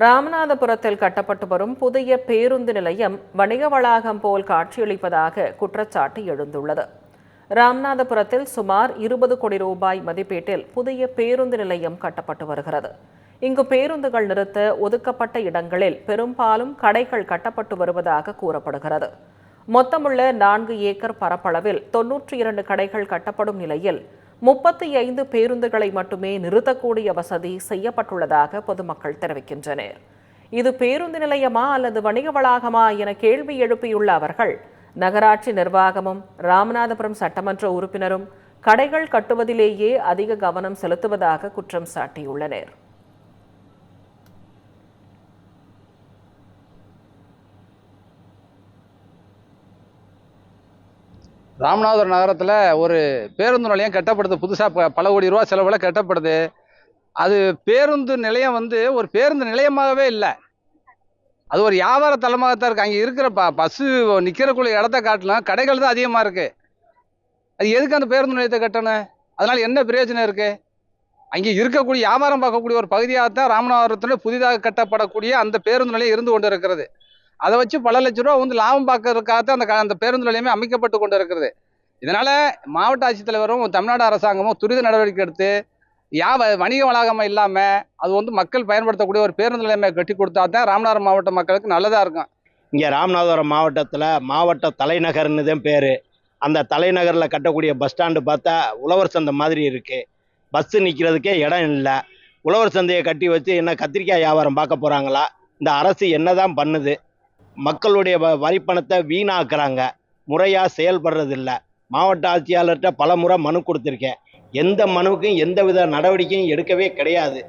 ராமநாதபுரத்தில் கட்டப்பட்டு வரும் புதிய பேருந்து நிலையம் வணிக வளாகம் போல் காட்சியளிப்பதாக குற்றச்சாட்டு எழுந்துள்ளது. ராமநாதபுரத்தில் சுமார் இருபது கோடி ரூபாய் மதிப்பீட்டில் புதிய பேருந்து நிலையம் கட்டப்பட்டு வருகிறது. இங்கு பேருந்துகள் நிறுத்த ஒதுக்கப்பட்ட இடங்களில் பெரும்பாலும் கடைகள் கட்டப்பட்டு வருவதாக கூறப்படுகிறது. மொத்தமுள்ள நான்கு ஏக்கர் பரப்பளவில் தொன்னூற்றி இரண்டு கடைகள் கட்டப்படும் நிலையில் முப்பத்தி ஐந்து பேருந்துகளை மட்டுமே நிறுத்தக்கூடிய வசதி செய்யப்பட்டுள்ளதாக பொதுமக்கள் தெரிவிக்கின்றனர். இது பேருந்து நிலையமா அல்லது வணிக வளாகமா என கேள்வி எழுப்பியுள்ள அவர்கள் நகராட்சி நிர்வாகமும் ராமநாதபுரம் சட்டமன்ற உறுப்பினரும் கடைகள் கட்டுவதிலேயே அதிக கவனம் செலுத்துவதாக குற்றம் சாட்டியுள்ளனர். ராமநாதபுரம் நகரத்தில் ஒரு பேருந்து நிலையம் கட்டப்படுது. புதுசாக பல கோடி ரூபா செலவில் கட்டப்படுது. அது பேருந்து நிலையம் வந்து ஒரு பேருந்து நிலையமாகவே இல்லை. அது ஒரு வியாபார தலமாக தான் இருக்குது அங்கே இருக்கிற ப பஸ்ஸு நிற்கிறக்குள்ள இடத்த காட்டலாம் கடைகள் தான் அதிகமாக இருக்குது அது எதுக்கு அந்த பேருந்து நிலையத்தை கட்டணும்? அதனால் என்ன பிரயோஜனம் இருக்குது அங்கே இருக்கக்கூடிய வியாபாரம் பார்க்கக்கூடிய ஒரு பகுதியாக தான் ராமநாதபுரத்தில் புதிதாக கட்டப்படக்கூடிய அந்த பேருந்து நிலையம் இருந்து கொண்டு இருக்கிறது அதை வச்சு பல லட்ச ரூபா வந்து லாபம் பார்க்கறதுக்காக அந்த அந்த பேருந்து நிலையமே அமைக்கப்பட்டு கொண்டு இருக்கிறது இதனால் மாவட்ட ஆட்சித்தலைவரும் தமிழ்நாடு அரசாங்கமும் துரித நடவடிக்கை எடுத்து யா வணிக வளாகமாக இல்லாமல் அது வந்து மக்கள் பயன்படுத்தக்கூடிய ஒரு பேருந்து நிலையமை கட்டி கொடுத்தா தான் ராமநாதபுரம் மாவட்ட மக்களுக்கு நல்லதாக இருக்கும். இங்கே ராமநாதபுரம் மாவட்டத்தில் மாவட்ட தலைநகர்னு தான் பேர். அந்த தலைநகரில் கட்டக்கூடிய பஸ் ஸ்டாண்டு பார்த்தா உழவர் சந்தை மாதிரி இருக்குது பஸ்ஸு நிற்கிறதுக்கே இடம் இல்லை. உழவர் சந்தையை கட்டி வச்சு என்ன கத்திரிக்காய் வியாபாரம் பார்க்க போகிறாங்களா இந்த அரசு என்னதான் பண்ணுது? மக்களுடைய வ- வரிப்பணத்தை வீணாக்குறாங்க. முறையாக செயல்படுறதில்ல. மாவட்ட ஆட்சியாளர்கிட்ட பல முறை மனு கொடுத்துருக்கேன். எந்த மனுவுக்கும் எந்த வித நடவடிக்கையும் எடுக்கவே கிடையாது.